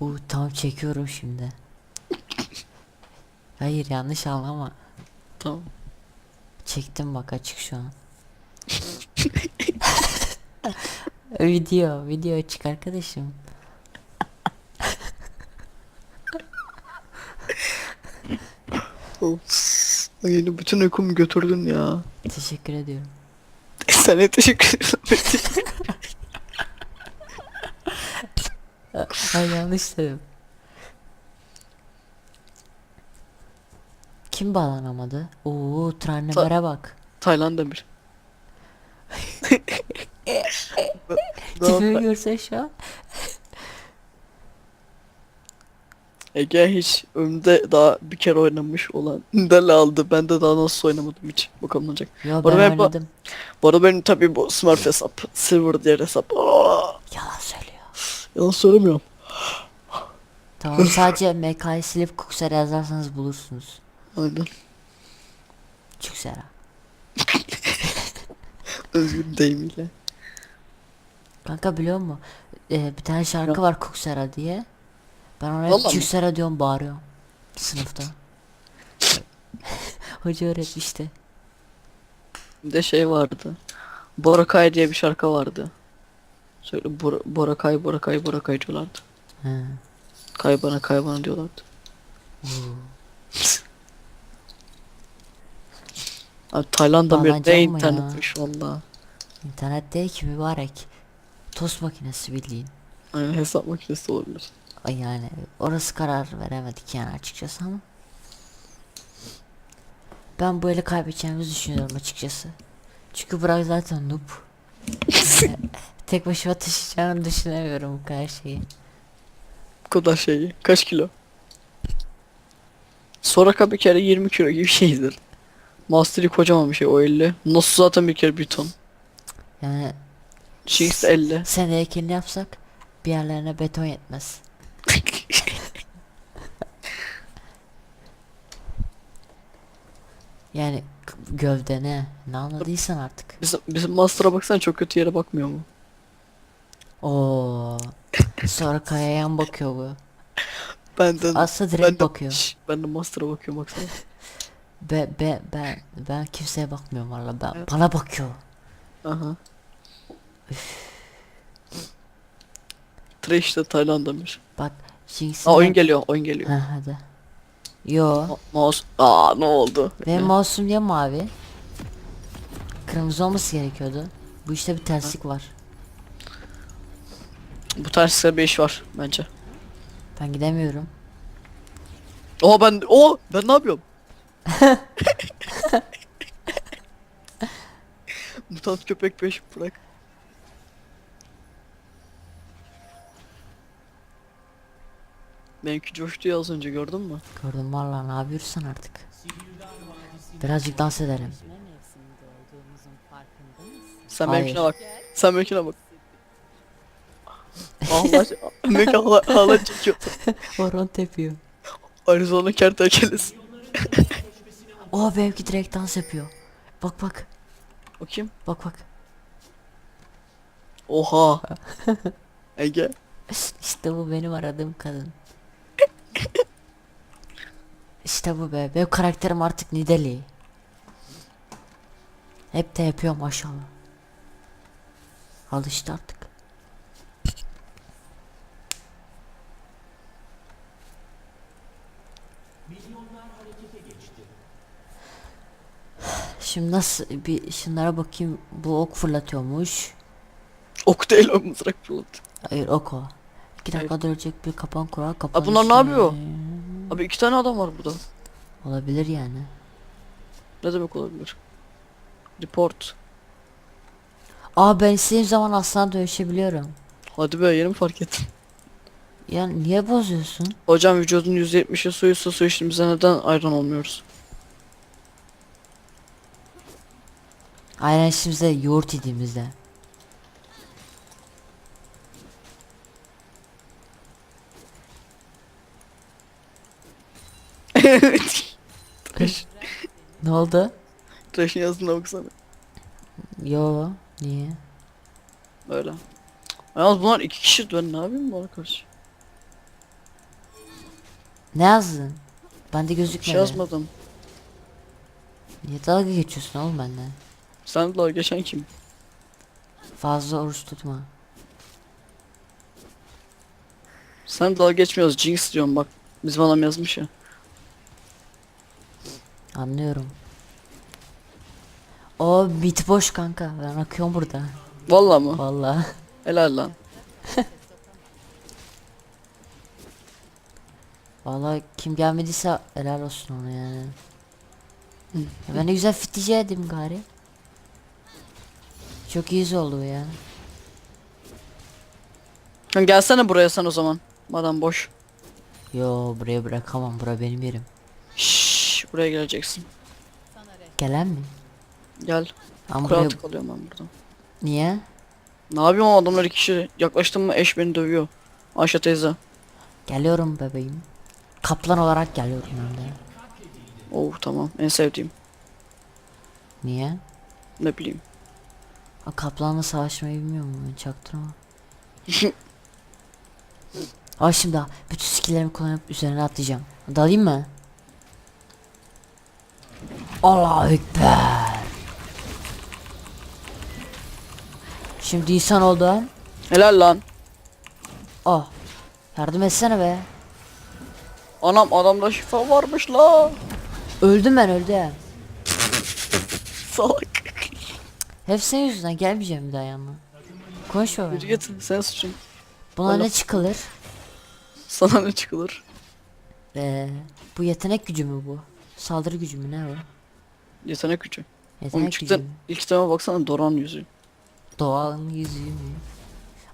Oo, tamam çekiyorum şimdi. Hayır yanlış anlama. Tamam. Çektim bak açık şu an. video, video açık arkadaşım. Of. Yeni bütün uykumu götürdün ya. Teşekkür ediyorum. Sana teşekkür ederim. Ay yanlış dedim. Kim bağlanamadı? Oo Trannemer'e bak. Tayland Demir. Tipimi görsen şu an. Ege hiç ömrümde daha bir kere oynamış olan Dele aldı. Ben de daha nasıl oynamadım hiç. Bakalım ne olacak. Yo Bu ben arada ben oynadım. Bu arada benim tabii bu Smurf hesap. Silver diğer hesap. Aa, Yalan söylüyor. Yalan söylemiyorum. Tamam sadece MK'yı silip Kuksera yazarsanız bulursunuz. Aynen. Çüksera. Özgür deyimiyle. Kanka biliyor musun? Ee, bir tane şarkı var Kuksera diye. Ben ona hep Vallahi mi? Çüksera diyorum bağırıyorum. Sınıfta. Hoca öğretmişti. Bir de şey vardı. Borakay diye bir şarkı vardı. Söyle Bor Borakay Borakay Borakay diyorlardı. He. Kaybana kaybana diyorlardı. Abi Tayland'da bir Bağlanacak ne mı ya? internetmiş valla. İnternet değil ki mübarek. Tost makinesi bildiğin. Aynen hesap makinesi olabilir. Ay yani orası karar veremedik yani açıkçası ama. Ben bu eli kaybedeceğimizi düşünüyorum açıkçası. Çünkü Burak zaten noob. Tek başıma taşıyacağını düşünemiyorum bu kadar şeyi. Bu kadar şeyi. Kaç kilo? Soraka bir kere 20 kilo gibi şeydir. Mastery kocaman bir şey o 50. Nasıl zaten bir kere bir ton. Yani Jinx de 50. sen heykelini yapsak bir yerlerine beton yetmez. Yani k- gövde ne? Ne anladıysan artık. Bizim, bizim Master'a baksana çok kötü yere bakmıyor mu? Oo. Sonra kayayan bakıyor bu. Benden Aslında ben direkt de, bakıyor. Şş, ben de Master'a bakıyorum baksana. Be, be, ben ben kimseye bakmıyorum valla ben bana bakıyor. Aha. Trash de Tayland'damış. Bak Jinx'in Aa oyun geliyor, oyun geliyor. Ha hadi. Yo. Ma- Mouse. Aa ne oldu? Benim mouse'um niye mavi? Kırmızı olması gerekiyordu. Bu işte bir terslik var. Bu tersi bir iş var bence. Ben gidemiyorum. Oha ben o ben ne yapıyorum? Mutant köpek peş bırak. Benimki coştu ya az önce gördün mü? Gördüm valla ne yapıyorsun artık? Birazcık dans edelim. Sen Hayır. benimkine bak. Sen benimkine bak. Allah benimki hala, hala çekiyor. Horon tepiyor. Arizona kertenkelesi. Oo benimki direkt dans yapıyor. Bak bak. Bakayım. Bak bak. Oha. Ege. İşte bu benim aradığım kadın. İşte bu be. Benim karakterim artık Nidali. Hep de yapıyor maşallah. Al işte artık. Şimdi nasıl bir şunlara bakayım. Bu ok fırlatıyormuş. Ok değil o mızrak fırlat. Hayır ok o. İki dakika ölecek bir kapan kurar kapan. Ha, bunlar ne yapıyor? Abi iki tane adam var burada. Olabilir yani. Ne demek olabilir? Report. Aa ben istediğim zaman aslan dönüşebiliyorum. Hadi be yeni mi fark ettin? Ya niye bozuyorsun? Hocam vücudun %70'i suysa su içtiğimizde neden ayran olmuyoruz? Aynen içimizde yoğurt yediğimizde. Trash. Ne oldu? Trash'in yazısına baksana. Yo niye? Öyle. Yalnız bunlar iki kişi ben ne yapayım bana karşı? Ne yazdın? Bende Bir gözükmedi. şey yazmadım. Niye dalga geçiyorsun oğlum benden? Sen de geçen kim? Fazla oruç tutma. Sen dalga geçmiyoruz. Jinx diyorum bak. Bizim adam yazmış ya. Anlıyorum. O bit boş kanka. Ben akıyorum burada. Vallahi mı? Vallahi. Helal lan. Vallahi kim gelmediyse helal olsun ona yani. Ben ne güzel fitici edim gari. Çok iyi oldu ya. Lan gelsene buraya sen o zaman. Madem boş. Yo buraya bırakamam. Bura benim yerim. Şşş buraya geleceksin. Gelen mi? Gel. Ama buraya... Kural tıkalıyorum ben buradan. Niye? Ne yapayım adamlar iki kişi. Yaklaştım mı eş beni dövüyor. Ayşe teyze. Geliyorum bebeğim. Kaplan olarak geliyorum ben de. Oh tamam en sevdiğim. Niye? Ne bileyim. O kaplanla savaşmayı bilmiyor mu? Çaktırma. Ay şimdi bütün skilllerimi kullanıp üzerine atlayacağım. Dalayım mı? Allahu Ekber. Şimdi insan oldu. Helal lan. Oh. Yardım etsene be. Anam adamda şifa varmış la. Öldüm ben öldüm. Salak. Hep senin yüzünden gelmeyeceğim bir daha yanına. Konuşma Yürü ben. git sen suçun. Buna Valla. ne çıkılır? Sana ne çıkılır? Ee, bu yetenek gücü mü bu? Saldırı gücü mü ne o? Yetenek gücü. Oğlum Yetenek gücü mü? İlk kitaba baksana Doran yüzü. Doğanın yüzüğü mü?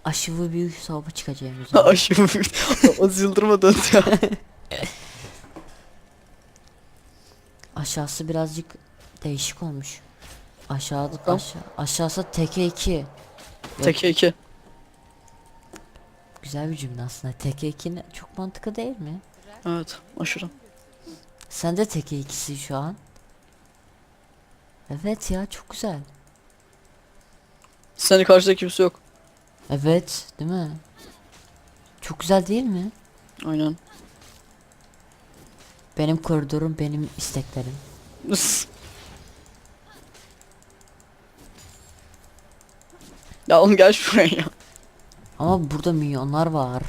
Aşıvı büyük soba çıkacağım o zaman. Aşım. o yıldırma döndü ya. Aşağısı birazcık değişik olmuş. Aşağıda Tamam. aşağı, aşağısı teke 2. Teke iki. Güzel bir cümle aslında. Teke 2 ne- çok mantıklı değil mi? Evet aşırı. Sen de teke 2'si şu an. Evet ya çok güzel. Senin karşıda kimse yok. Evet değil mi? Çok güzel değil mi? Aynen. Benim koridorum benim isteklerim. ya oğlum gel şuraya ya. Ama burada milyonlar var.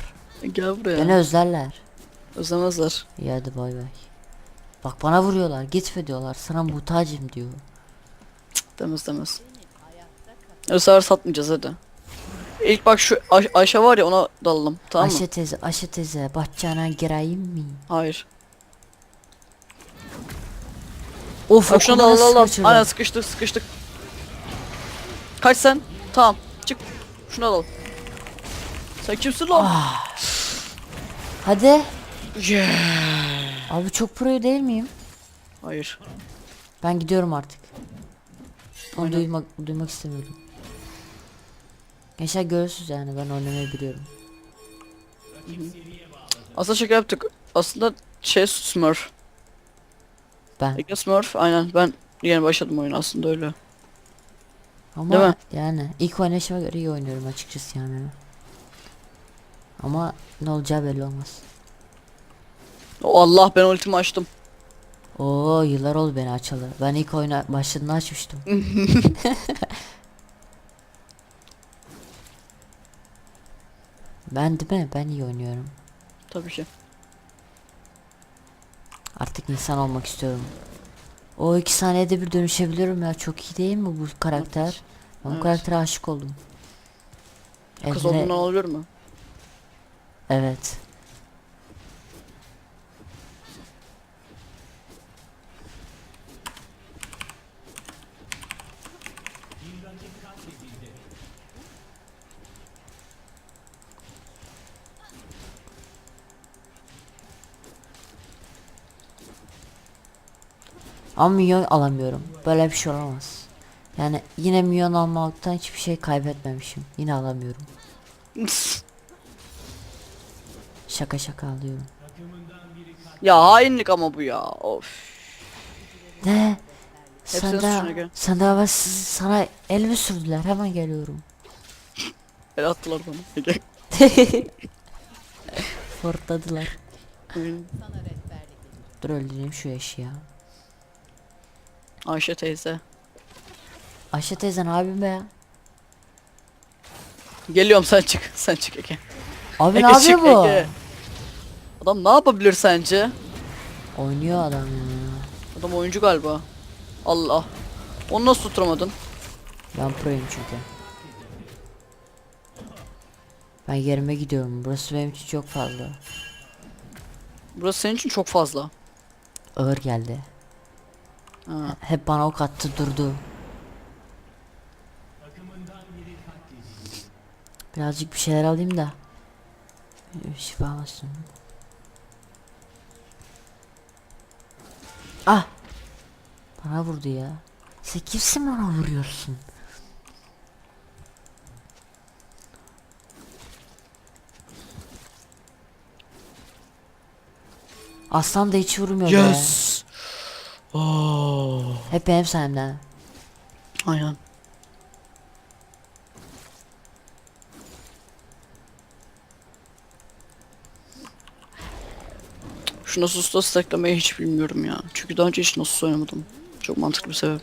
Gel buraya. Beni özlerler. Özlemezler. İyi hadi bay bay. Bak bana vuruyorlar gitme diyorlar sana muhtacım diyor. Demez demez. Sefer satmayacağız hadi. İlk bak şu Ay- Ayşe var ya ona dalalım tamam mı? Ayşe teyze Ayşe teyze bahçana gireyim mi? Hayır. Of Bak şuna okuma dalalım. Aynen sıkıştık sıkıştık. Kaç sen? Tamam. Çık. Şuna dal. Sen kimsin lan? Hadi. Yeah. Abi çok pro değil miyim? Hayır. Ben gidiyorum artık. Onu Aynen. duymak, duymak istemiyorum. Gençler görürsünüz yani ben oynamayı biliyorum. Aslında şaka yaptık. Aslında şey Smurf. Ben. Ege Smurf aynen ben yeni başladım oyuna aslında öyle. Ama Değil mi? yani ilk oynayışıma göre iyi oynuyorum açıkçası yani. Ama ne olacağı belli olmaz. O Allah ben ultimi açtım. Oo yıllar oldu beni açalı. Ben ilk oyuna başladığında açmıştım. ben değil mi? Ben iyi oynuyorum. Tabii ki. Artık insan olmak istiyorum. O iki saniyede bir dönüşebiliyorum ya. Çok iyi değil mi bu karakter? Ben bu Evet. karaktere aşık oldum. Kız Eline- olduğundan olabilir mi? Evet. Ama milyon alamıyorum. Böyle bir şey olamaz. Yani yine milyon almaktan hiçbir şey kaybetmemişim. Yine alamıyorum. Şaka şaka alıyorum. ya hainlik ama bu ya. Of. Ne? Hepsinin Sen suçuna daha bas- sana el mi sürdüler? Hemen geliyorum. El attılar bana. Ege. Fortladılar. Dur öldüreyim şu eşi ya. Ayşe teyze. Ayşe teyzen abim be ya. Geliyorum sen çık. Sen çık Ege. Abi Ege ne yapıyor çık bu? Ege. Adam ne yapabilir sence? Oynuyor adam ya. Adam oyuncu galiba. Allah. Onu nasıl tutturamadın? Ben proyum çünkü. Ben yerime gidiyorum. Burası benim için çok fazla. Burası senin için çok fazla. Ağır geldi. Ha. Hep bana ok attı durdu. Birazcık bir şeyler alayım da. Şifa olsun. Ah! Bana vurdu ya. Sen kimsin bana vuruyorsun? Aslan da hiç vurmuyor be. Yes. Oh. Hep benim sayemden. Aynen. Şu Nasus'ta stacklemeyi hiç bilmiyorum ya. Çünkü daha önce hiç Nasus oynamadım. Çok mantıklı bir sebep.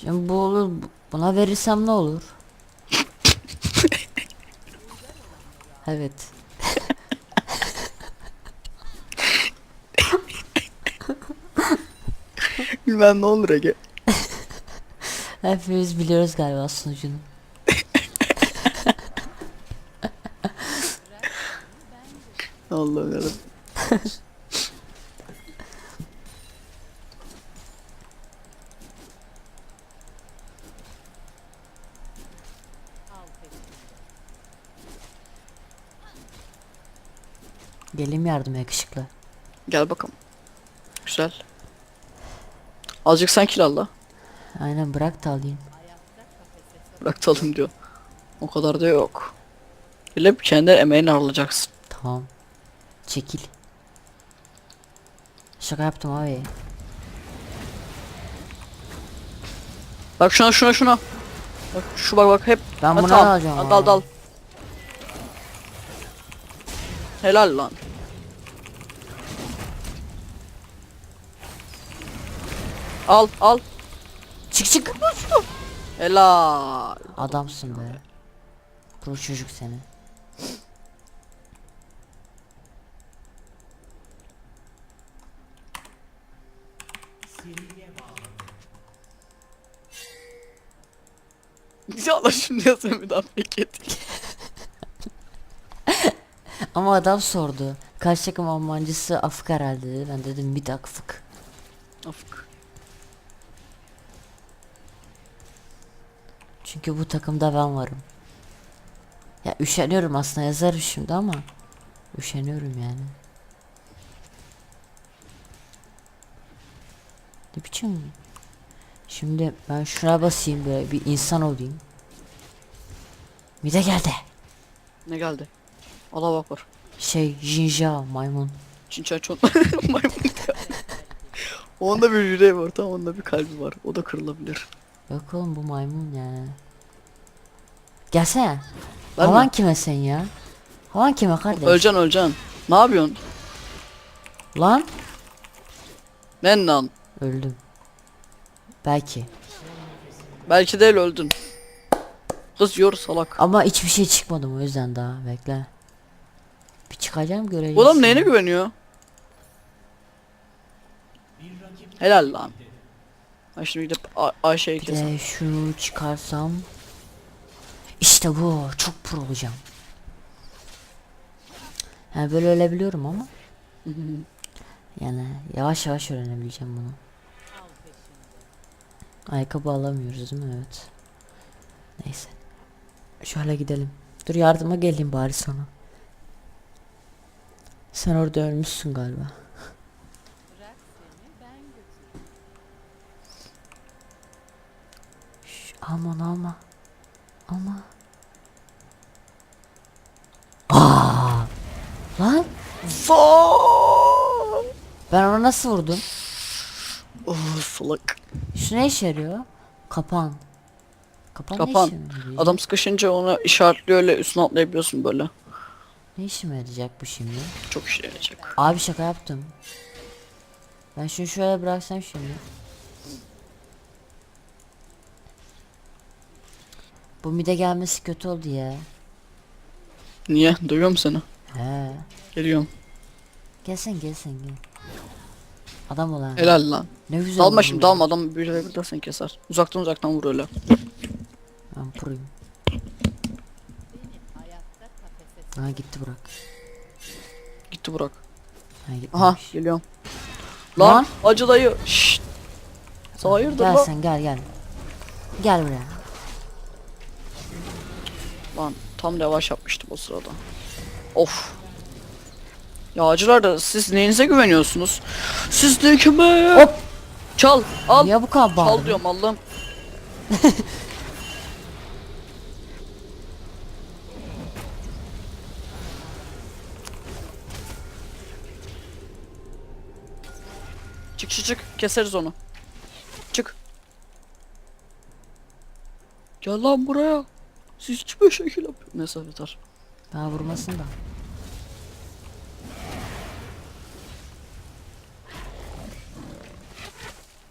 Şimdi bu olur. Buna verirsem ne olur? evet. Bilmem ne olur Ege. Hepimiz biliyoruz galiba sonucunu. Allah'ım yarabbim. Gelim yardıma yakışıklı. Gel bakalım. Güzel. Azıcık sen kill al la. Aynen bırak da alayım. Bırak da alayım diyor. O kadar da yok. Bile kendi emeğini harlayacaksın. Tamam. Çekil. Şaka yaptım abi. Bak şuna şuna şuna. Bak şu bak bak hep. Ben bunu alacağım. Dal dal. Helal lan. Al al. Çık çık. Helal. Adamsın be. Pro çocuk seni. İnşallah şimdi yazın bir daha peki. Ama adam sordu. Karşı takım Almancısı Afık herhalde dedi. Ben dedim mid Afık. Afk. Çünkü bu takımda ben varım. Ya üşeniyorum aslında yazarım şimdi ama üşeniyorum yani. Ne biçim? Şimdi ben şuna basayım böyle bir insan olayım. Mide geldi. Ne geldi? Allah bak var. Şey Jinja maymun. Çinçen çok maymun. Onda bir yüreği var tamam onda bir kalbi var. O da kırılabilir. Yok oğlum bu maymun yani. Gelsene. Ben Havan mi? kime sen ya? Havan kime kardeş? Öleceksin öleceksin. Ne yapıyorsun? Lan Ben lan. öldüm. Belki. Belki değil öldün. Kız yor salak. Ama hiçbir şey çıkmadı o yüzden daha bekle. Bir çıkacağım göreceğiz. Adam neyine güveniyor? Helal lan. Ben şimdi gidip Ayşe'yi Bir de şunu çıkarsam. İşte bu. Çok pro olacağım. Yani böyle ölebiliyorum ama. Yani yavaş yavaş öğrenebileceğim bunu. Ayakkabı alamıyoruz değil mi? Evet. Neyse. Şöyle gidelim. Dur yardıma geleyim bari sana. Sen orada ölmüşsün galiba. Şş, alma onu alma. Alma. Aa! Lan ben ona nasıl vurdum? Oh salak. Şu ne işe yarıyor? Kapan. Kapan, Kapan. ne yarayacak? Adam sıkışınca onu işaretliyor öyle üstüne atlayabiliyorsun böyle. Ne işime yarayacak bu şimdi? Çok işe yarayacak. Abi şaka yaptım. Ben şunu şöyle bıraksam şimdi. Bu mide gelmesi kötü oldu ya. Niye? Duyuyorum seni. He. Geliyorum. Gelsen gelsen gel. Adam olan. Helal lan. Ne güzel. Dalma şimdi dalma adam bir bir de seni keser. Uzaktan uzaktan vur öyle. Ben puruyum. Ha gitti Burak. Gitti Burak. Ha gitmemiş. Aha geliyorum. Lan, Lan. acı dayı. Şşt. Hayırdır Gel lan? sen gel gel. Gel buraya. Lan tam yavaş yapmıştım o sırada. Of. Ya acılar da siz neyinize güveniyorsunuz? Siz de kime? Hop. Çal al. Niye bu kadar Çal bağırdın? diyorum Allah'ım. çık çık çık keseriz onu. Çık. Gel lan buraya. Siz kime şekil yapıyor? Neyse yeter. Ha vurmasın da.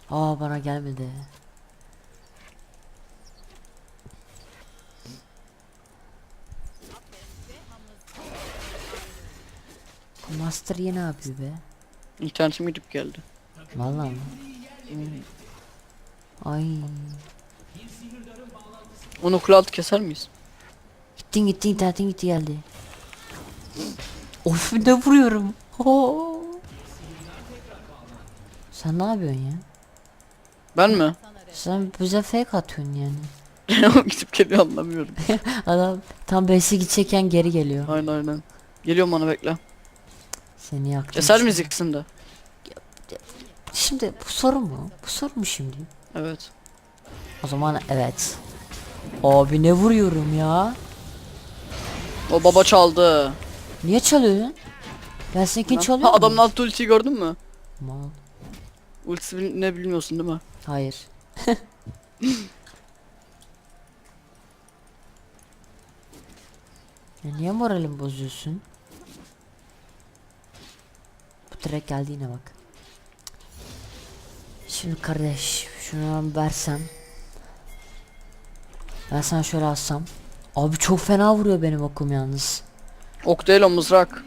Aa bana gelmedi. Master yine yapıyor be. İnternetim gidip geldi. Vallahi mi? Ay. Onu kule altı keser miyiz? Gittin gittin internetin gitti geldi. Of ne vuruyorum. Oo. Sen ne yapıyorsun ya? Ben mi? Sen bize fake atıyorsun yani. gidip geliyor anlamıyorum. Adam tam base'e gidecekken geri geliyor. Aynen aynen. Geliyorum bana bekle. Seni yaktım. Keser miyiz ikisini de? Şimdi bu soru mu? Bu soru mu şimdi? Evet. O zaman evet. Abi ne vuruyorum ya? O baba çaldı. Niye çalıyorsun? Ben seninkini Ha, çalıyor adamın altı ultiyi gördün mü? Mal. Ultisi bil- ne bilmiyorsun değil mi? Hayır. ya niye moralimi bozuyorsun? Bu direkt geldi yine bak. Şimdi kardeş şunu versem. Ben sana şöyle alsam. Abi çok fena vuruyor benim okum yalnız. Ok değil o mızrak.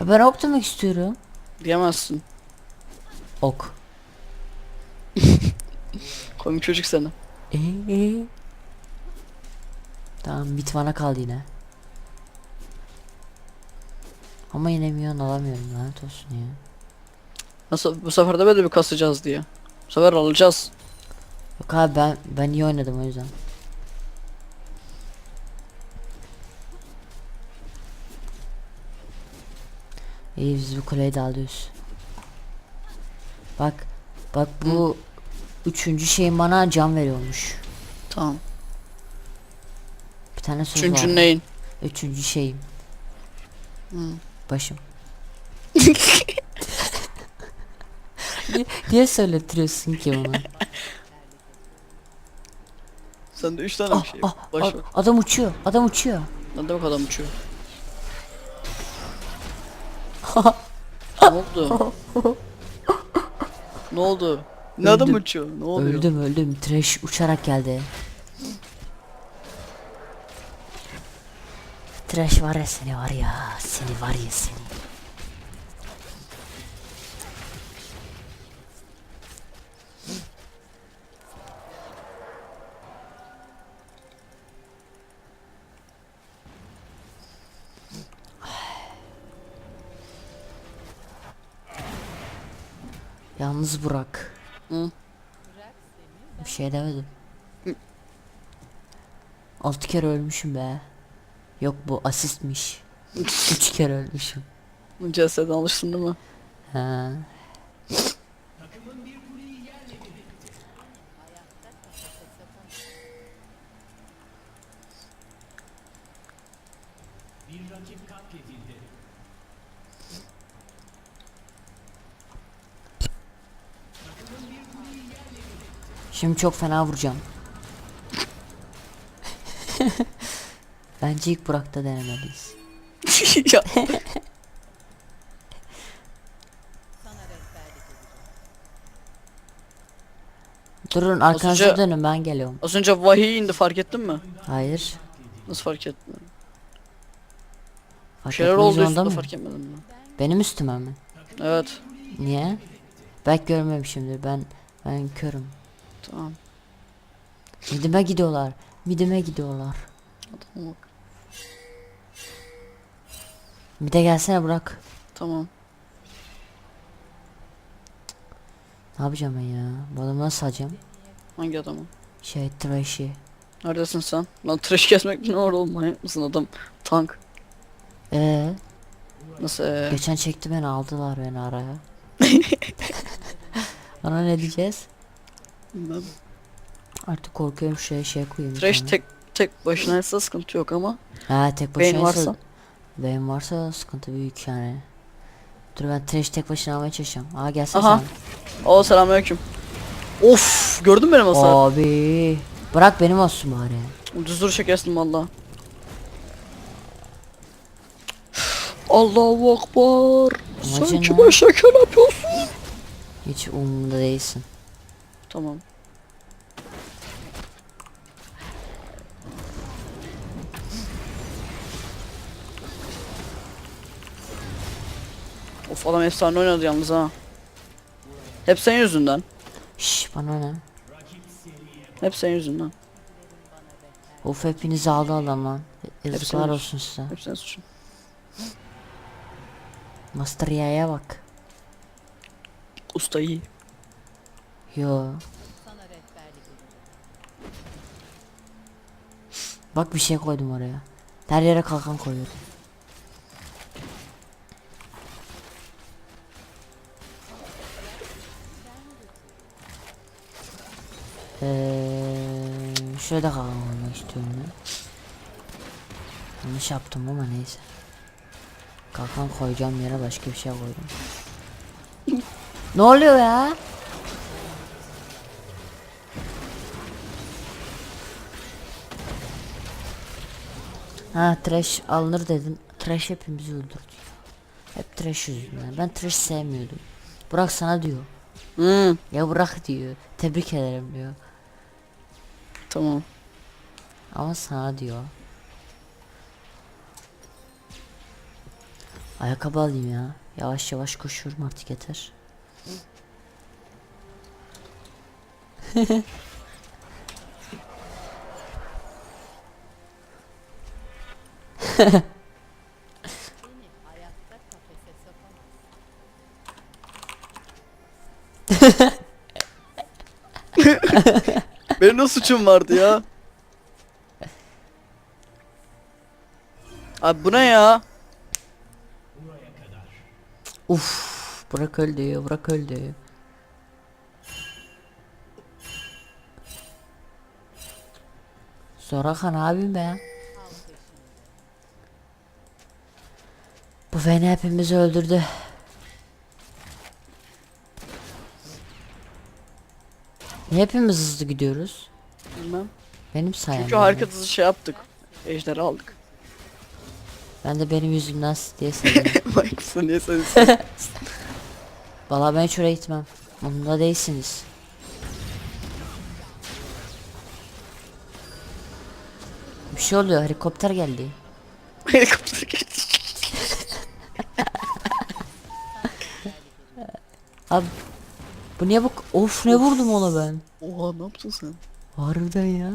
Ya ben ok demek istiyorum. Diyemezsin. Ok. Komik çocuk seni. Ee? Tamam Mitvan'a kaldı yine. Ama yine milyon alamıyorum lanet olsun ya. Nasıl bu sefer de böyle bir kasacağız diye. Bu sefer alacağız. Yok abi ben ben iyi oynadım o yüzden. İyi biz bu kuleyi de alıyoruz. Bak bak bu üçüncü şeyin bana can veriyormuş. Tamam. Bir tane söz Üçüncü var. neyin? Üçüncü şeyim. Hı. Başım. niye, söylettiriyorsun ki onu? Sende üç tane bir şey. Ah, Baş a- ver. adam uçuyor. Adam uçuyor. Lan demek adam uçuyor. Ne oldu? ne oldu? Ne adam uçuyor? Ne oluyor? Öldüm öldüm. Trash uçarak geldi. Trash var ya seni var ya. Seni var ya seni. Yalnız Burak. Hı. Bir şey demedim. Altı kere ölmüşüm be. Yok bu asistmiş. Üç kere ölmüşüm. CS'den alışsın değil mi? Ha. Şimdi çok fena vuracağım. Bence ilk Burak'ta denemeliyiz. Durun arkanıza önce- dönün ben geliyorum. az önce vahiy indi fark ettin mi? Hayır. Nasıl fark ettin? Fark şeyler oldu üstünde fark etmedin mi? Benim üstüme mi? Evet. Niye? Belki görmemişimdir. Ben ben körüm. Tamam. Midime gidiyorlar. Midime gidiyorlar. Tamam. Mide gelsene Burak. Tamam. Ne yapacağım ben ya? Bu adamı nasıl alacağım? Hangi adamı? Şey trash'i. Neredesin sen? Lan trash kesmek ne var oğlum manyak mısın adam? Tank. Ee, Nasıl ee? geçen çekti beni aldılar beni araya. Ona ne diyeceğiz? Bilmem. Artık korkuyorum şuraya şey koyayım. Trash tane. tek tek başına ise sıkıntı yok ama Ha tek başına varsa. Beyin varsa sıkıntı büyük yani. Dur ben trash tek başına almaya çalışacağım. Aa gelsene Aha. sen. Oo selamünaleyküm. Of gördün mü benim hasar? Abi. Bırak benim olsun bari. Düz duruşa kestim valla. Allahu Akbar. Sen kime şeker yapıyorsun? Hiç umurumda değilsin. Tamam. Of adam efsane oynadı yalnız ha. Hep senin yüzünden. Şş bana ne? Hep senin yüzünden. Of hepinizi aldı adam lan. Yazıklar olsun size. Hep senin suçun. Master Ya'ya bak. Usta iyi. Yo. Bak bir şey koydum oraya. Her yere kalkan koyuyorum. Eee şöyle de kalkan koymak istiyorum ben. Yanlış yaptım ama neyse. Kalkan koyacağım yere başka bir şey koydum. ne oluyor ya? Ha trash alınır dedin. Trash hepimizi öldürdü. Hep trash yüzünden. Ben trash sevmiyordum. Burak sana diyor. Hmm, Ya bırak diyor. Tebrik ederim diyor. tamam. Ama sana diyor. Ayakkabı alayım ya. Yavaş yavaş koşuyorum artık yeter. Benim ne suçum vardı ya? Abi bu ne ya? Uf, Burak öldü, Burak öldü. Zorakan abim be. Bu fena hepimizi öldürdü. Hepimiz hızlı gidiyoruz? Bilmem. Benim sayemde. Çünkü harika hızlı şey yaptık. Ejderi aldık. Ben de benim yüzümden diye seviyorum. Mike'sın niye sen Valla ben hiç oraya gitmem. Umurumda değilsiniz. Bir şey oluyor helikopter geldi. Helikopter geçti. Abi bu niye bu of ne vurdum ona ben. Oha ne yaptın sen? Harbiden ya.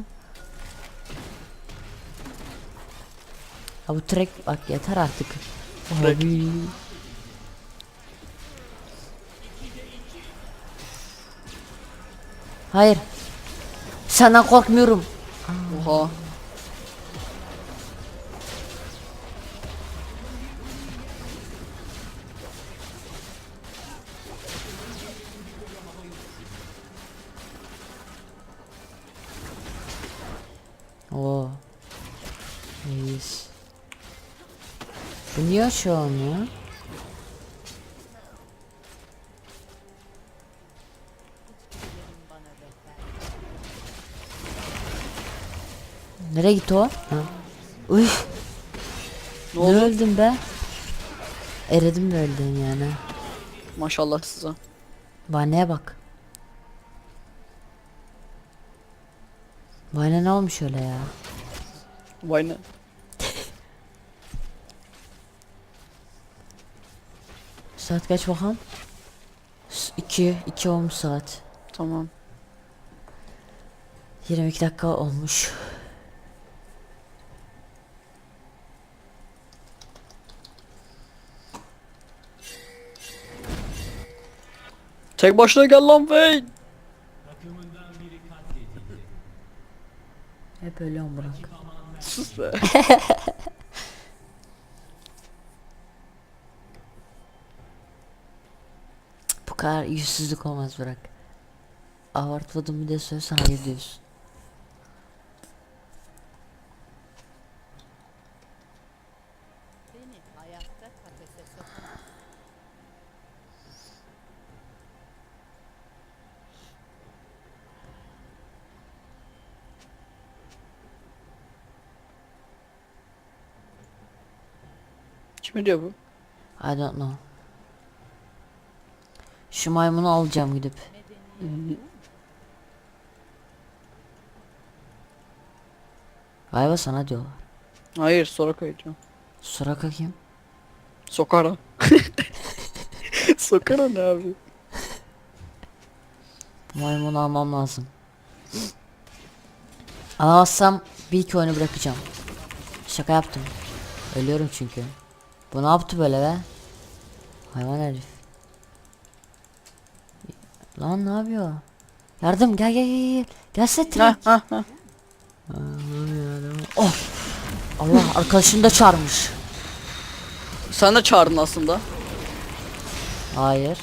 Ha bu trek bak yeter artık. Trek. Abi. Hayır. Senden korkmuyorum. Oha. Niye oynuyor? Nereye gitti o? Ha. Uy, Ne ne öldüm be? Eridim de öldüm yani. Maşallah size. Bahaneye bak. Bahane ne olmuş öyle ya? Vay Saat kaç bakalım? 2 2 olmuş saat. Tamam. 22 dakika olmuş. Tek başına gel lan Vayne. Hep ölüyorum bırak. Sus be. Bu kadar yüzsüzlük olmaz bırak. Abartmadım bir de söylesen hayır diyorsun. Kim diyor bu? I don't know. Şu maymunu alacağım gidip. Galiba sana diyorlar. Hayır Soraka diyor. Soraka kim? Sokara. Sokara ne abi? Bu maymunu almam lazım. Alamazsam bir iki oyunu bırakacağım. Şaka yaptım. Ölüyorum çünkü. Bu ne yaptı böyle be? Hayvan herif. Lan ne yapıyor? Yardım gel gel gel gel. Ha Trink. ha ha. Oh. Allah arkadaşını da çağırmış. Sen de çağırdın aslında. Hayır.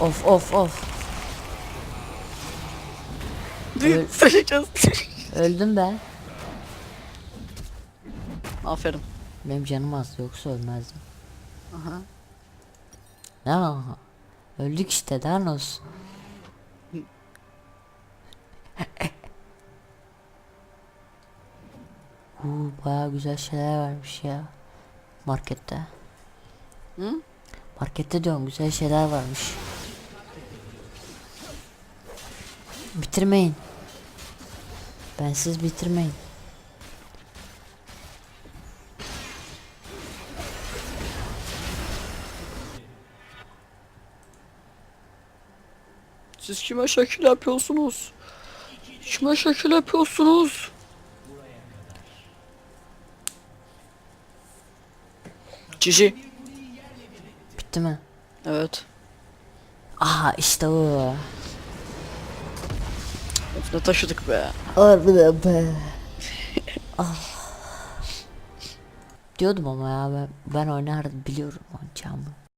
Of of of. Öl-. Öldüm be. Aferin. Benim canım az yoksa ölmezdim. Aha. Ya öldük işte olsun. Uuu baya güzel şeyler varmış ya. Markette. Hı? Markette diyorum güzel şeyler varmış. Bitirmeyin. Bensiz bitirmeyin. Siz kime şekil yapıyorsunuz? Kime şekil yapıyorsunuz? Cici. Bitti mi? Evet. Aha işte bu. Of ne taşıdık be. Harbi be. ah. Diyordum ama ya ben, ben oynardım biliyorum oynayacağımı.